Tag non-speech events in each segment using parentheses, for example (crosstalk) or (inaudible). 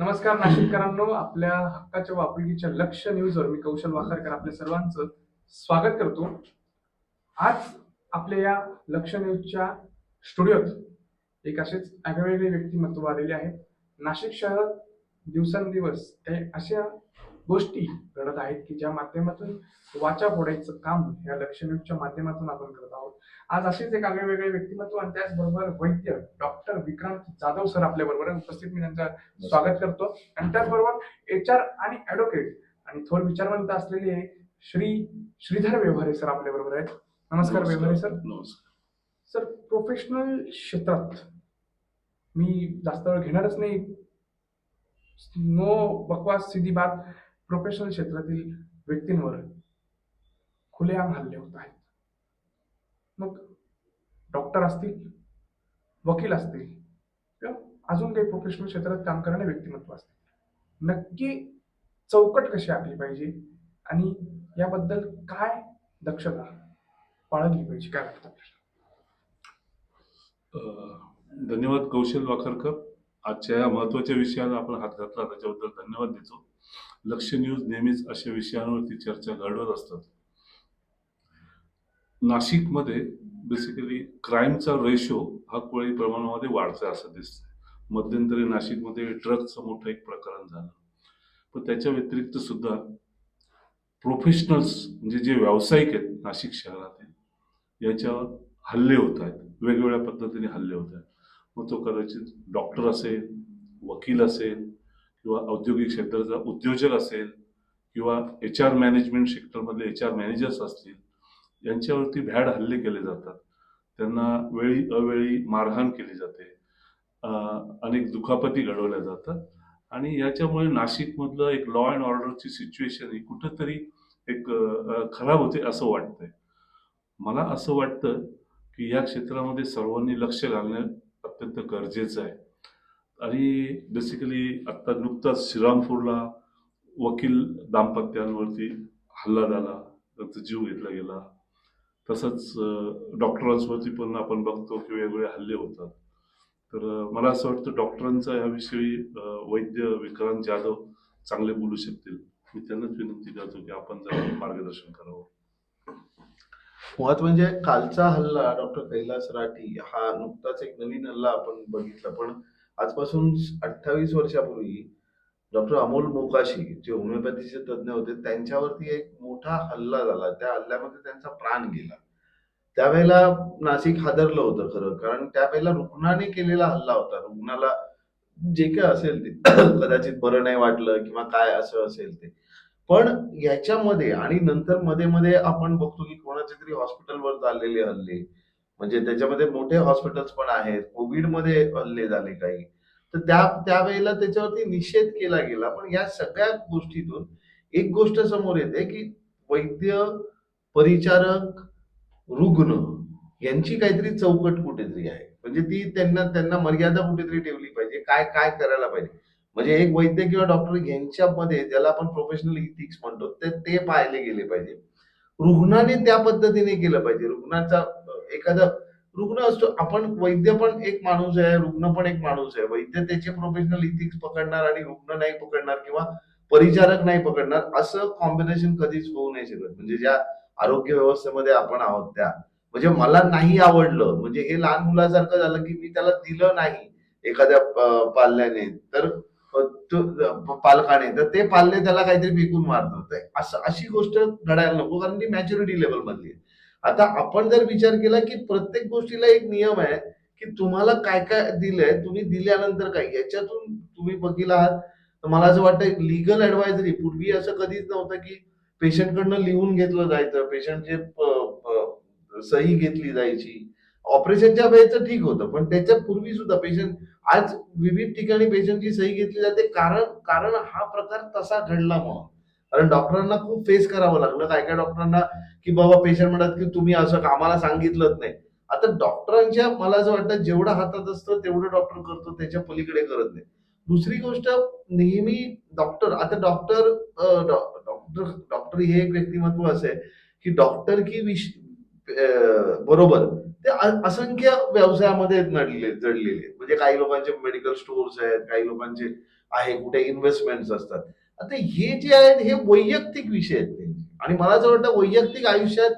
नमस्कार नाशिककरांनो आपल्या हक्काच्या वापरकीच्या लक्ष न्यूजवर मी कौशल वाखरकर आपल्या सर्वांचं स्वागत करतो. आज आपल्या या लक्ष न्यूजच्या स्टुडिओत एक असेच आगळेवेगळे व्यक्तिमत्व आलेले आहेत. नाशिक शहरात दिवसेंदिवस काही अशा गोष्टी घडत आहेत की ज्या माध्यमातून वाचा फोडायचं काम या लक्ष न्यूजच्या माध्यमातून आपण करत आहोत. आज असेच एक आगळेवेगळे व्यक्तिमत्व आणि त्याचबरोबर वैद्य डॉक्टर विक्रांत जाधव सर आपल्या बरोबर उपस्थित मी त्यांचं स्वागत करतो. आणि त्याचबरोबर एच आर आणि ऍडव्होकेट आणि थोर विचारवंत असलेले श्री श्रीधर व्यवहारे सर आपल्या बरोबर आहेत. नमस्कार व्यवहारे सर. नमस्कार. सर प्रोफेशनल क्षेत्रात मी जास्त वेळ घेणारच नाही. नो बकवास सीधी बात. प्रोफेशनल क्षेत्रातील व्यक्तींवर खुलेआम हल्ले होत आहेत. मग डॉक्टर असतील वकील असतील किंवा अजून काही प्रोफेशनल क्षेत्रात काम करणारे व्यक्तिमत्व असतील नक्की चौकट कशी आखली पाहिजे आणि याबद्दल काय दक्षता बाळगली पाहिजे काय वाटतं आपल्याला? धन्यवाद कौशल वाखरकर आजच्या या महत्त्वाच्या विषयाला आपण हात घातला त्याच्याबद्दल धन्यवाद देतो. लक्ष न्यूज नेहमीच अशा विषयांवरती चर्चा घडवत असतात. नाशिकमध्ये बेसिकली क्राईमचा रेशो हा कोळी प्रमाणामध्ये वाढतोय असं दिसतंय. मध्यंतरी नाशिकमध्ये ड्रग्जचं मोठं एक प्रकरण झालं. पण त्याच्या व्यतिरिक्त सुद्धा प्रोफेशनल्स म्हणजे जे व्यावसायिक आहेत नाशिक शहरातील याच्यावर हल्ले होत आहेत. वेगवेगळ्या पद्धतीने हल्ले होत आहेत. मग तो कदाचित डॉक्टर असेल वकील असेल किंवा औद्योगिक क्षेत्राचा उद्योजक असेल किंवा एच आर मॅनेजमेंट सेक्टरमधले एच आर मॅनेजर्स असतील यांच्यावरती भ्याड हल्ले केले जातात. त्यांना वेळी अवेळी मारहाण केली जाते. अनेक दुखापती घडवल्या जातात. आणि याच्यामुळे नाशिकमधलं एक लॉ अँड ऑर्डरची सिच्युएशन ही कुठंतरी एक खराब होते असं वाटतंय. मला असं वाटतं की या क्षेत्रामध्ये सर्वांनी लक्ष घालणं अत्यंत गरजेचं आहे. आणि बेसिकली आत्ता नुकताच श्रीरामपूरला वकील दाम्पत्यांवरती हल्ला झाला त्यांचा जीव घेतला गेला. तसंच डॉक्टरांवरती पण आपण बघतो की वेगवेगळे हल्ले होतात. तर मला असं वाटतं डॉक्टरांचा याविषयी वैद्य विक्रांत जाधव चांगले बोलू शकतील. मी त्यांनाच विनंती करतो की आपण जरा मार्गदर्शन करावं. मुळात म्हणजे कालचा हल्ला डॉक्टर कैलास राठी हा नुकताच एक नवीन हल्ला आपण बघितला. पण आजपासून अठ्ठावीस वर्षापूर्वी डॉक्टर अमोल मोकाशी जे होमिओपॅथीचे तज्ज्ञ होते त्यांच्यावरती एक मोठा हल्ला झाला. त्या हल्ल्यामध्ये त्यांचा प्राण गेला. त्यावेळेला नाशिक हादरलं होतं खरं कारण त्यावेळेला रुग्णाने केलेला हल्ला होता. रुग्णाला जे काय असेल ते कदाचित बरं नाही वाटलं किंवा काय असं असेल ते. पण याच्यामध्ये आणि नंतर मध्ये मध्ये आपण बघतो की कोणाचे तरी हॉस्पिटलवर चाललेले हल्ले म्हणजे त्याच्यामध्ये मोठे हॉस्पिटल्स पण आहेत कोविडमध्ये हल्ले झाले काही. तर त्या त्यावेळेला त्याच्यावरती निषेध केला गेला. पण या सगळ्या गोष्टीतून एक गोष्ट समोर येते की वैद्य परिचारक रुग्ण यांची काहीतरी चौकट कुठेतरी आहे. म्हणजे ती त्यांना त्यांना मर्यादा कुठेतरी ठेवली पाहिजे. काय काय करायला पाहिजे? म्हणजे एक वैद्य किंवा डॉक्टर यांच्यामध्ये ज्याला आपण प्रोफेशनल इथिक्स म्हणतो ते ते पाहिले गेले पाहिजे. रुग्णाने त्या पद्धतीने केलं पाहिजे. रुग्णाचा एखादा रुग्ण असतो आपण वैद्य पण एक माणूस आहे रुग्ण पण एक माणूस आहे. वैद्य त्याचे प्रोफेशनल इथिक्स पकडणार आणि रुग्ण नाही पकडणार किंवा परिचारक नाही पकडणार असं कॉम्बिनेशन कधीच होऊ नाही शकत. म्हणजे ज्या आरोग्य व्यवस्थेमध्ये आपण आहोत त्या. म्हणजे मला नाही आवडलं. म्हणजे हे लहान मुलासारखं झालं की मी त्याला दिलं नाही एखाद्या पाल्याने. तर पालकाने. तर ते पाल्य त्याला काहीतरी फेकून मारत असं अशी गोष्ट घडायला नको. कारण ती मॅच्युरिटी लेवल मधली आहे. आता आपण जर विचार केला की प्रत्येक गोष्टीला एक नियम आहे की तुम्हाला काय काय दिलंय तुम्ही दिल्यानंतर काय? याच्यातून तुम्ही वकील आहात. तर मला असं वाटतं लिगल ऍडवायझरी पूर्वी असं कधीच नव्हतं की पेशंटकडनं लिहून घेतलं जायचं पेशंटचे सही घेतली जायची. ऑपरेशनच्या वेळेचं ठीक होतं पण त्याच्या पूर्वी सुद्धा पेशंट आज विविध ठिकाणी पेशंटची सही घेतली जाते. कारण कारण हा प्रकार तसा घडला म्हणून. कारण डॉक्टरांना खूप फेस करावं लागलं. काय काय डॉक्टरांना की बाबा पेशंट म्हणतात की तुम्ही असं आम्हाला सांगितलंच नाही. आता डॉक्टरांच्या मला असं वाटतं जेवढं हातात असतं तेवढं डॉक्टर करतो त्याच्या पलीकडे करत नाही. दुसरी गोष्ट नेहमी डॉक्टर आता डॉक्टर डॉक्टर डॉक्टर हे एक व्यक्तिमत्व असं आहे की डॉक्टर की विश बरोबर ते असंख्य व्यवसायामध्ये नडले जडलेले आहेत. म्हणजे काही लोकांचे मेडिकल स्टोर्स आहेत काही लोकांचे आहे कुठे इन्व्हेस्टमेंट असतात. आता हे जे आहेत हे वैयक्तिक विषय आहेत त्यांचे. आणि मला असं वाटतं वैयक्तिक आयुष्यात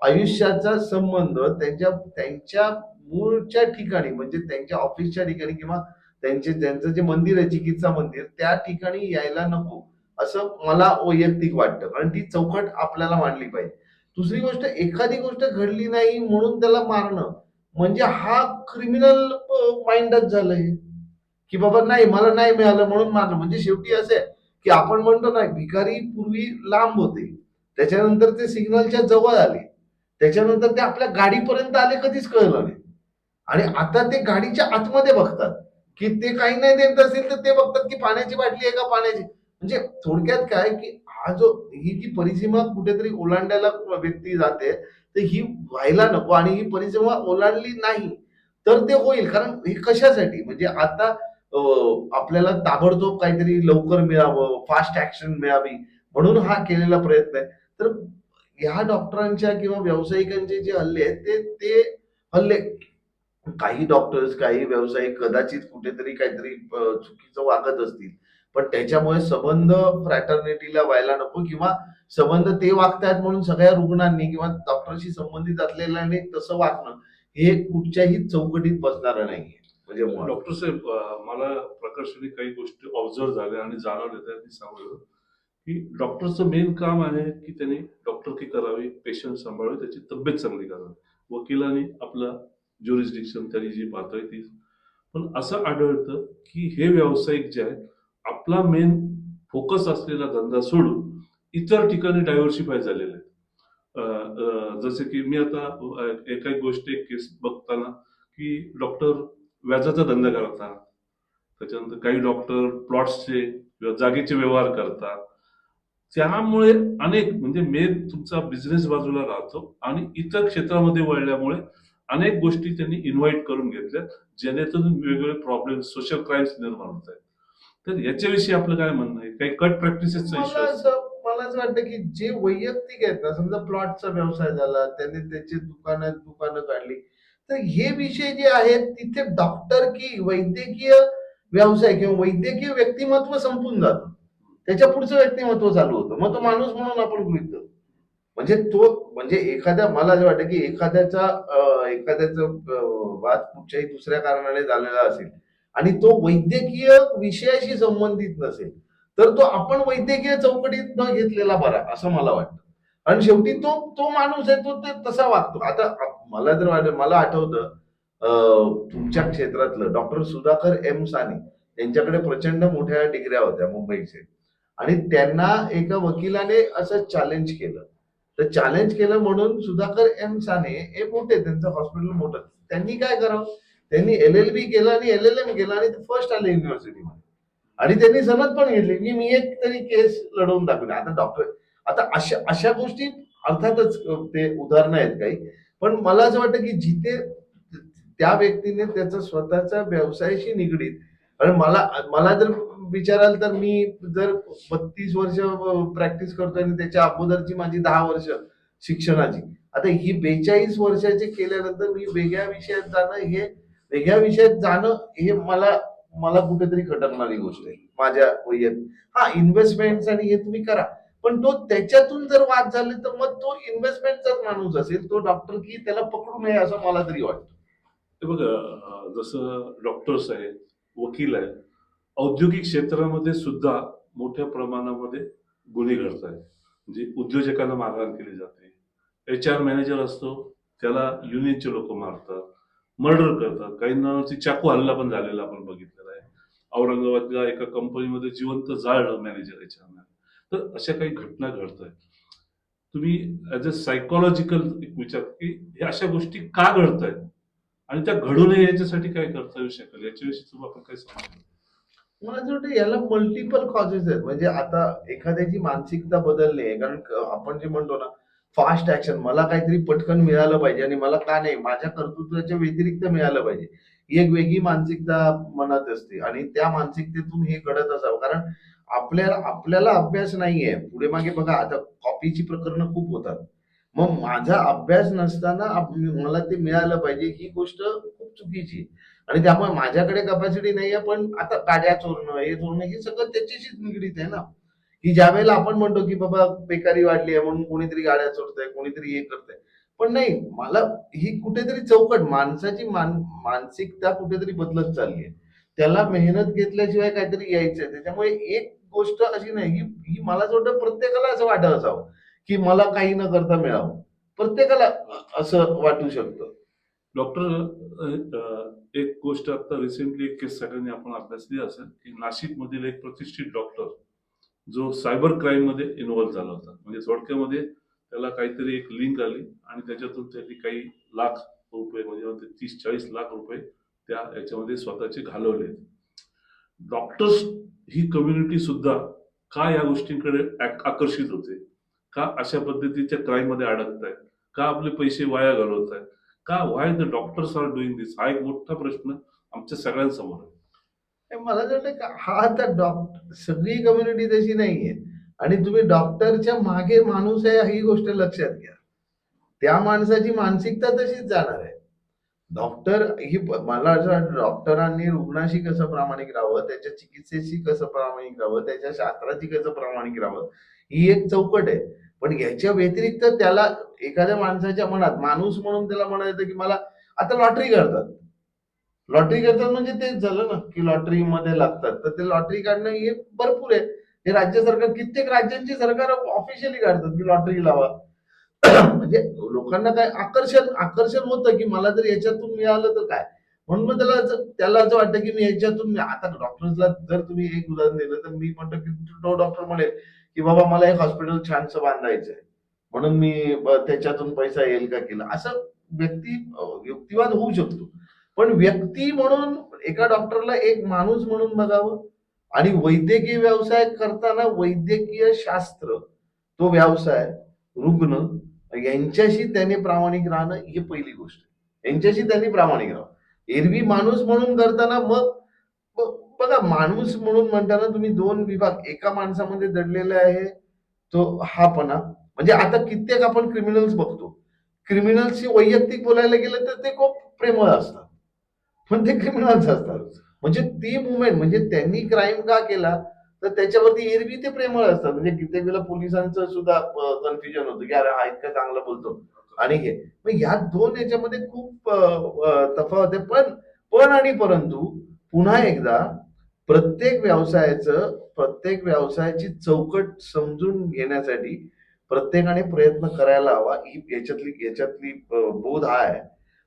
आयुष्याचा संबंध त्यांच्या त्यांच्या मूळच्या ठिकाणी म्हणजे त्यांच्या ऑफिसच्या ठिकाणी किंवा त्यांचे त्यांचं जे मंदिर आहे चिकित्सा मंदिर त्या ठिकाणी यायला नको असं मला वैयक्तिक वाटतं. कारण ती चौकट आपल्याला मांडली पाहिजे. दुसरी गोष्ट एखादी गोष्ट घडली नाही म्हणून त्याला मारणं म्हणजे हा क्रिमिनल माइंडच झालंय. की बाबा नाही मला नाही मिळालं म्हणून मारलं म्हणजे शेवटी असं आहे की आपण म्हणतो ना भिकारी पूर्वी लांब होते. त्याच्यानंतर ते सिग्नलच्या जवळ आले. त्याच्यानंतर ते आपल्या गाडीपर्यंत आले कधीच कळलं नाही. आणि आता ते गाडीच्या आतमध्ये बघतात की ते काही नाही देत असेल तर ते बघतात की पाण्याची बाटली आहे का पाण्याची? म्हणजे थोडक्यात काय की हा जो ही जी परिसीमा कुठेतरी ओलांडायला व्यक्ती जाते तर ही व्हायला नको आणि ही परिसीमा ओलांडली नाही तर ते होईल. कारण हे कशासाठी? म्हणजे आता आपल्याला ताबडतोब काहीतरी लवकर मिळावं फास्ट ऍक्शन मिळावी म्हणून हा केलेला प्रयत्न आहे. तर ह्या डॉक्टरांच्या किंवा व्यावसायिकांचे जे हल्ले आहेत ते ते हल्ले. काही डॉक्टर्स काही व्यावसायिक कदाचित कुठेतरी काहीतरी चुकीचं वागत असतील. पण त्याच्यामुळे संबंध फ्रॅटर्निटीला व्हायला नको किंवा संबंध ते वागतायत म्हणून सगळ्या रुग्णांनी किंवा डॉक्टरशी संबंधित असलेल्यांनी तसं वागणं हे कुठच्याही चौकटीत बसणारं नाहीये. म्हणजे. डॉक्टर साहेब मला प्रकर्षाने काही गोष्टी ऑब्झर्व झाल्या आणि जाणवल्या त्या मी सांगलो की डॉक्टरचं मेन काम आहे की त्यांनी डॉक्टरकी करावी पेशंट सांभाळावे त्याची तब्येत चांगली करावी. वकिलांनी आपला ज्युरिस्डिक्शन त्यांनी जी पातळी ती. पण असं आढळतं की हे व्यावसायिक जे आहेत आपला मेन फोकस असलेला धंदा सोडून इतर ठिकाणी डायव्हर्सिफाय झालेले आहेत. जसे की मी आता एक गोष्ट एक केस बघताना की डॉक्टर व्याजाचा धंदा करतात. त्याच्यानंतर काही डॉक्टर प्लॉट्सचे किंवा जागेचे व्यवहार करतात. त्यामुळे अनेक म्हणजे मेन तुमचा बिझनेस बाजूला राहतो आणि इतर क्षेत्रामध्ये वळल्यामुळे अनेक गोष्टी त्यांनी इन्व्हाइट करून घेतल्या जेणेकरून वेगवेगळे प्रॉब्लेम सोशल क्राईम्स निर्माण होत आहेत. तर याच्याविषयी आपलं काय म्हणणं आहे? काही कट प्रॅक्टिसेसचा इश्यू मला असं वाटतं की जे वैयक्तिक आहेत ना समजा प्लॉटचा व्यवसाय झाला त्यांनी त्याची दुकानं दुकानं काढली. तर हे विषय जे आहेत तिथे डॉक्टर की वैद्यकीय व्यवसाय किंवा वैद्यकीय व्यक्तिमत्व संपून जातं. त्याच्या पुढचं व्यक्तिमत्व चालू होतं. मग तो माणूस म्हणून आपण गृहित धरतो. म्हणजे तो म्हणजे एखाद्या मला असं वाटतं की एखाद्याचा एखाद्याचा वाद कुठच्याही दुसऱ्या कारणाने झालेला असेल आणि तो वैद्यकीय विषयाशी संबंधित नसेल तर तो आपण वैद्यकीय चौकटीत न घेतलेला बरा असं मला वाटतं. आणि शेवटी तो तो माणूस आहे तो ते तसा वागतो. आता मला जर वाटत मला आठवतं तुमच्या क्षेत्रातलं डॉक्टर सुधाकर एम साने यांच्याकडे प्रचंड मोठ्या डिग्र्या होत्या मुंबईचे. आणि त्यांना एका वकिलाने असं चॅलेंज केलं. तर चॅलेंज केलं म्हणून सुधाकर एम साने हे मोठे त्यांचं हॉस्पिटल मोठं. त्यांनी काय करावं? त्यांनी एल एल बी केलं आणि एल एल एम केलं आणि फर्स्ट आले युनिव्हर्सिटीमध्ये आणि त्यांनी सनद पण घेतली की मी एक तरी केस लढवून दाखवली. आता डॉक्टर आता अशा अशा गोष्टी अर्थातच ते उदाहरणं आहेत काही. पण मला असं वाटतं की जिथे त्या व्यक्तीने त्याचा स्वतःचा व्यवसायाशी निगडीत आणि मला मला जर विचाराल तर मी जर बत्तीस वर्ष प्रॅक्टिस करतोय आणि त्याच्या अगोदरची माझी दहा वर्ष शिक्षणाची आता ही बेचाळीस वर्षाची केल्यानंतर मी वेगळ्या विषयात जाणं हे वेगळ्या विषयात जाणं हे मला मला कुठेतरी खटकणारी गोष्ट आहे माझ्या वैयक्तिक हा इन्व्हेस्टमेंट आणि हे तुम्ही करा. पण तो त्याच्यातून जर वाद झाले तर मग तो इन्व्हेस्टमेंटचाच माणूस असेल तो डॉक्टर की त्याला पकडू नये असं मला तरी वाटतं. हे बघा जसं डॉक्टर्स आहेत वकील आहेत औद्योगिक क्षेत्रामध्ये सुद्धा मोठ्या प्रमाणामध्ये गुन्हे घडत आहेत म्हणजे उद्योजकांना मारहाण केली जाते. एच आर मॅनेजर असतो त्याला युनियनचे लोक मारतात मर्डर करतात. काहींना चाकू हल्ला पण झालेला आपण बघितलेला आहे. औरंगाबादला एका कंपनीमध्ये जिवंत जाळलं मॅनेजर एच आर तर अशा काही घटना घडत आहेत तुम्ही ॲज अ सायकोलॉजिकल एक विचार की ह्या अशा गोष्टी का घडत आहेत आणि त्या घडू नये याच्यासाठी काय करता येऊ हो शकेल याच्याविषयी तुम्ही आपण काय सांगू मला असं वाटतं याला मल्टिपल कॉजेस आहेत. म्हणजे आता एखाद्याची मानसिकता बदलणे आहे. कारण आपण जे म्हणतो ना फास्ट ऍक्शन मला काहीतरी पटकन मिळालं पाहिजे आणि मला का नाही माझ्या कर्तृत्वाच्या व्यतिरिक्त मिळालं पाहिजे. ही एक वेगळी मानसिकता मनात असते आणि त्या मानसिकतेतून हे घडत असावं. कारण आपल्याला आपल्याला अभ्यास नाहीये. पुढे मागे बघा आता कॉपीची प्रकरणं खूप होतात. मग माझा अभ्यास नसताना मला ते मिळालं पाहिजे ही गोष्ट खूप चुकीची. आणि त्यामुळे माझ्याकडे कपॅसिटी नाहीये पण आता गाड्या चोरणं हे चोरणं हे सगळं त्याच्याशीच निगडीत आहे ना. की ज्या वेळेला आपण म्हणतो की बाबा बेकारी वाढली आहे म्हणून कोणीतरी गाड्या चोरतंय कोणीतरी हे करतंय. पण नाही मला ही कुठेतरी चौकट माणसाची मान मानसिकता कुठेतरी बदलत चालली आहे. त्याला मेहनत घेतल्याशिवाय काहीतरी यायचंय. त्याच्यामुळे एक गोष्ट अशी नाही ही मला असं वाटतं प्रत्येकाला असं वाटत असावं की मला काही न करता मिळावं. प्रत्येकाला असं वाटू शकतं. डॉक्टर एक गोष्ट आता रिसेंटली एक केस सगळ्यांनी आपण अभ्यासली असेल की नाशिक मधील एक प्रतिष्ठित डॉक्टर जो सायबर क्राईममध्ये इन्व्हॉल्व्ह झाला होता. म्हणजे थोडक्यामध्ये त्याला काहीतरी एक लिंक आली आणि त्याच्यातून त्यांनी काही लाख रुपये म्हणजे तीस चाळीस लाख रुपये त्या याच्यामध्ये स्वतःचे घालवले. डॉक्टर्स ही कम्युनिटी सुद्धा का या गोष्टींकडे आकर्षित होते? का अशा पद्धतीच्या क्राईममध्ये अडकत आहेत का आपले पैसे वाया घालवत आहेत का why the doctors are doing this हा एक मोठा प्रश्न आमच्या सगळ्यांसमोर आहे. मला असं वाटतं का हा आता डॉक्टर सगळी कम्युनिटी तशी नाहीये. आणि तुम्ही डॉक्टरच्या मागे माणूस आहे ही गोष्ट लक्षात घ्या. त्या माणसाची मानसिकता तशीच जाणार आहे. डॉक्टर ही मला असं वाटतं डॉक्टरांनी रुग्णाशी कसं प्रामाणिक राहावं त्याच्या चिकित्सेशी कसं प्रामाणिक राहावं त्याच्या शास्त्राशी कसं प्रामाणिक राहावं ही एक चौकट आहे. पण याच्या व्यतिरिक्त त्याला एखाद्या माणसाच्या मनात माणूस म्हणून त्याला म्हणायचं की मला आता लॉटरी करतात. लॉटरी करतात म्हणजे तेच झालं ना की लॉटरी मध्ये लागतात. तर ते लॉटरी काढणं हे भरपूर आहे. हे राज्य सरकार कित्येक राज्यांची सरकार ऑफिशियली काढतात की लॉटरी लावा. म्हणजे लोकांना काय आकर्षण आकर्षण होतं की मला जर याच्यातून मिळालं तर काय? म्हणून मग त्याला त्याला असं वाटतं की मी याच्यातून आता डॉक्टर्सला जर तुम्ही एक उदाहरण दिलं तर मी म्हणतो की तो डॉक्टर म्हणेल की बाबा मला एक हॉस्पिटल छानसं बांधायचं आहे म्हणून मी त्याच्यातून पैसा येईल का केला? असं व्यक्ती युक्तिवाद होऊ शकतो. पण व्यक्ती म्हणून एका डॉक्टरला एक माणूस म्हणून बघावं आणि वैद्यकीय व्यवसाय करताना वैद्यकीय शास्त्र तो व्यवसाय रुग्ण यांच्याशी त्याने प्रामाणिक राहणं ही पहिली गोष्ट. यांच्याशी त्यांनी प्रामाणिक राहावं. एरवी माणूस म्हणून करताना मग बघा माणूस म्हणून म्हणताना तुम्ही दोन विभाग एका माणसामध्ये दडलेला आहे तो हापणा. म्हणजे आता कित्येक आपण क्रिमिनल्स बघतो. क्रिमिनल्सची वैयक्तिक बोलायला गेलं तर ते खूप प्रेमळ असतात. पण ते क्रिमिनल्स असतात. म्हणजे ती मुवमेंट म्हणजे त्यांनी क्राईम का केला? तर त्याच्यावरती एरवी ते प्रेमळ असतात. म्हणजे कित्येक वेळेला पोलिसांचं सुद्धा कन्फ्युजन होतं की अरे हा इतका चांगला बोलतो. आणि हे. मग ह्या दोन याच्यामध्ये खूप तफावत आहे. पण पण आणि परंतु पुन्हा एकदा प्रत्येक व्यवसायाचं प्रत्येक व्यवसायाची चौकट समजून घेण्यासाठी प्रत्येकाने प्रयत्न करायला हवा. ही याच्यातली याच्यातली बोध हा आहे.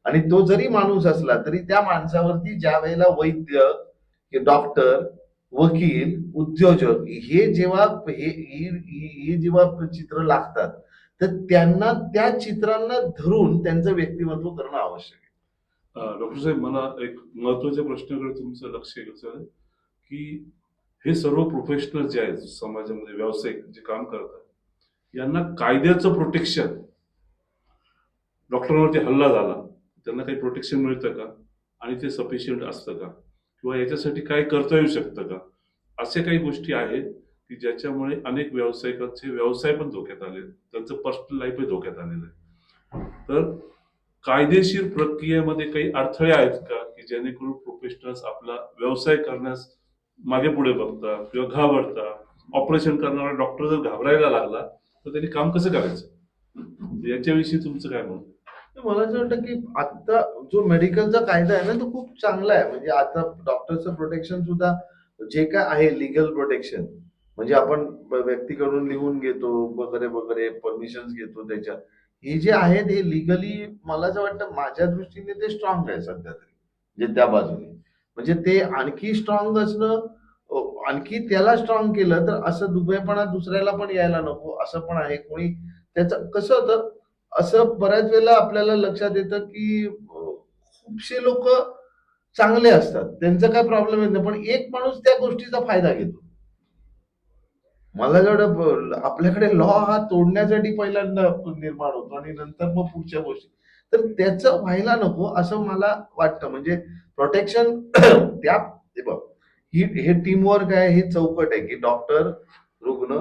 आणि तो जरी माणूस असला तरी त्या माणसावरती ज्या वेळेला वैद्य डॉक्टर वकील उद्योजक हे जेव्हा हे हे जेव्हा चित्र लागतात तर त्यांना त्या चित्रांना धरून त्यांचं व्यक्तिमत्व करणं आवश्यक आहे. डॉक्टर साहेब मला एक महत्त्वाच्या प्रश्नाकडे तुमचं लक्ष आहे की हे सर्व प्रोफेशनल जे आहेत समाजामध्ये व्यावसायिक जे काम करतात यांना कायद्याचं प्रोटेक्शन डॉक्टरांवरती हल्ला झाला त्यांना काही प्रोटेक्शन मिळतं का? आणि ते सफिशियंट असतं का? किंवा याच्यासाठी काय करता येऊ शकतं का? असे काही गोष्टी आहेत की ज्याच्यामुळे अनेक व्यावसायिकांचे व्यवसाय पण धोक्यात आले. त्यांचं पर्सनल लाईफही धोक्यात आलेलं आहे. तर कायदेशीर प्रक्रियेमध्ये काही अडथळे आहेत का? की जेणेकरून प्रोफेशनल्स आपला व्यवसाय करण्यास मागे पुढे बघतात किंवा घाबरतात? ऑपरेशन करणारा डॉक्टर जर घाबरायला लागला तर त्यांनी काम कसं करायचं? याच्याविषयी तुमचं काय म्हणणं? मला असं वाटतं की आता जो मेडिकलचा कायदा आहे ना तो खूप चांगला आहे. म्हणजे आता डॉक्टरचं प्रोटेक्शन सुद्धा जे काय आहे लिगल प्रोटेक्शन म्हणजे आपण व्यक्तीकडून लिहून घेतो वगैरे वगैरे परमिशन घेतो त्याच्या हे जे आहेत हे लिगली मला असं वाटतं माझ्या दृष्टीने ते स्ट्रॉंग आहे सध्या तरी म्हणजे त्या बाजूने. म्हणजे ते आणखी स्ट्रॉंग असणं आणखी त्याला स्ट्रॉंग केलं तर असं दुबळेपणा दुसऱ्याला पण यायला नको असं पण आहे. कोणी त्याचं कसं होतं असं बऱ्याच वेळेला आपल्याला लक्षात येतं की खूपशे लोक चांगले असतात. त्यांचा काय प्रॉब्लेम येत नाही. पण एक माणूस त्या गोष्टीचा फायदा घेतो. मला जेवढं आपल्याकडे लॉ हा तोडण्यासाठी पहिल्यांदा निर्माण होतो आणि नंतर मग पुढच्या गोष्टी. तर त्याचं व्हायला नको असं मला वाटतं. म्हणजे प्रोटेक्शन (clears throat) त्या बघ. ही हे टीमवर्क आहे हे चौकट आहे की डॉक्टर रुग्ण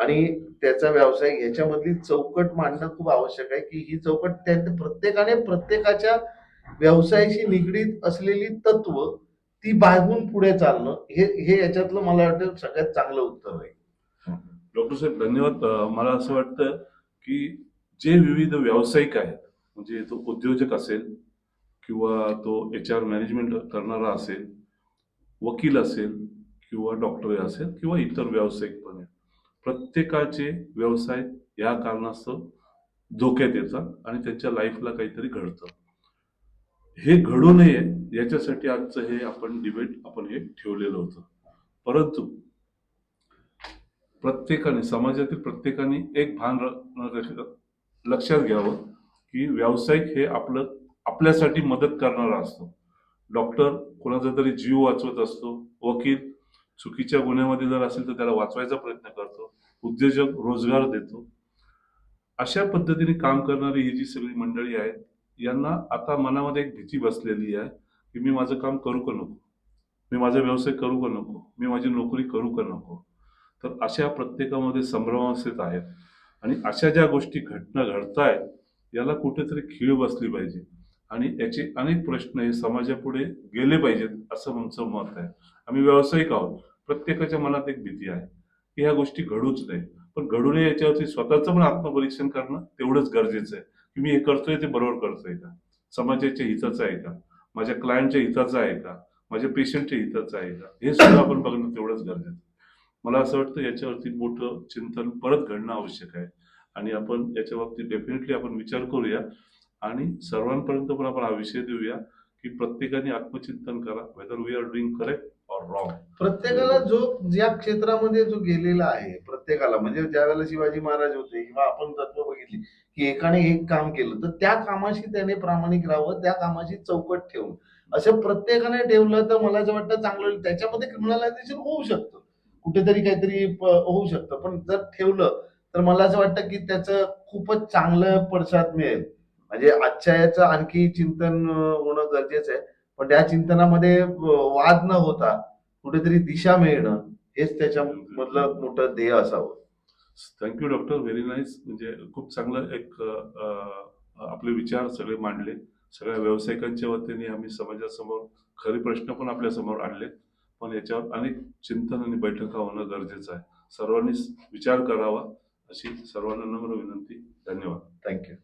आणि त्याचा व्यवसाय याच्यामधली चौकट मांडणं खूप आवश्यक आहे की ही चौकट त्या प्रत्येकाने प्रत्येकाच्या व्यवसायाशी निगडीत असलेली तत्व ती बाळगून पुढे चालणं हे हे याच्यातलं मला वाटतं सगळ्यात चांगलं उत्तर आहे. डॉक्टर साहेब धन्यवाद. मला असं वाटतं की जे विविध व्यावसायिक आहेत म्हणजे तो उद्योजक असेल किंवा तो एच आर मॅनेजमेंट करणारा असेल वकील असेल किंवा डॉक्टर असेल किंवा इतर व्यावसायिक पण आहेत प्रत्येकाचे व्यवसाय या कारणास्तव धोक्यात येतात आणि त्यांच्या लाईफला काहीतरी घडतं. हे घडू नये याच्यासाठी आजचं हे आपण डिबेट आपण हे ठेवलेलं होतं. परंतु प्रत्येकाने समाजातील प्रत्येकाने एक भान लक्षात घ्यावं की व्यावसायिक हे आपलं आपल्यासाठी मदत करणारा असतो. डॉक्टर कोणाचा तरी जीव वाचवत असतो वकील चुकीच्या गुन्ह्यामध्ये जर असेल तर त्याला वाचवायचा प्रयत्न करतो उद्योजक रोजगार देतो. अशा पद्धतीने काम करणारी ही जी सगळी मंडळी आहेत यांना आता मनामध्ये एक भीती बसलेली आहे की मी माझं काम करू का नको? मी माझा व्यवसाय करू का नको? मी माझी नोकरी करू का नको? तर अशा प्रत्येकामध्ये संभ्रमावस्थेत आहेत. आणि अशा ज्या गोष्टी घटना घडतायत याला कुठेतरी खीळ बसली पाहिजे. आणि याचे अनेक प्रश्न हे समाजापुढे गेले पाहिजेत असं आमचं मत आहे. आम्ही व्यावसायिक आहोत. प्रत्येकाच्या मनात एक भीती आहे की ह्या गोष्टी घडूच नाही पण घडू नये याच्यावरती स्वतःचं पण आत्मपरीक्षण करणं तेवढंच गरजेचं आहे. की मी हे करतोय ते बरोबर करतोय का? समाजाच्या हिताचं आहे का? माझ्या क्लायंटच्या हिताचं आहे का? माझ्या पेशंटच्या हिताचं आहे का? हे सुद्धा आपण बघणं तेवढंच गरजेचं आहे. मला असं वाटतं याच्यावरती मोठं चिंतन परत घडणं आवश्यक आहे. आणि आपण याच्या बाबतीत डेफिनेटली आपण विचार करूया. आणि सर्वांपर्यंत पण आपण हा विषय देऊया की प्रत्येकाने आत्मचिंतन करा. Whether we are doing correct or wrong प्रत्येकाला जो ज्या क्षेत्रामध्ये जो गेलेला आहे प्रत्येकाला म्हणजे ज्या वेळेला शिवाजी महाराज होते किंवा आपण तत्व बघितली की एकाने एक काम केलं तर त्या कामाशी त्याने प्रामाणिक राहावं त्या कामाशी चौकट ठेवून. असं प्रत्येकाने ठेवलं तर मला असं वाटतं चांगलं होईल. त्याच्यामध्ये क्रिमिनलायझेशन होऊ शकतं. कुठेतरी काहीतरी होऊ शकतं. पण जर ठेवलं तर मला असं वाटतं की त्याचं खूपच चांगलं पडसाद मिळेल. म्हणजे आजच्या याचं आणखी चिंतन होणं गरजेचं आहे. पण त्या चिंतनामध्ये वाद न होता कुठेतरी दिशा मिळणं हेच त्याच्या मधलं मोठं ध्येय असावं. थँक्यू डॉक्टर व्हेरी नाईस म्हणजे खूप चांगलं एक आपले विचार सगळे मांडले. सगळ्या व्यावसायिकांच्या वतीने आम्ही समाजासमोर खरे प्रश्न पण आपल्यासमोर आणले. पण याच्यावर अनेक चिंतन आणि बैठका होणं गरजेचं आहे. सर्वांनी विचार करावा अशी सर्वांना नम्र विनंती. धन्यवाद. थँक्यू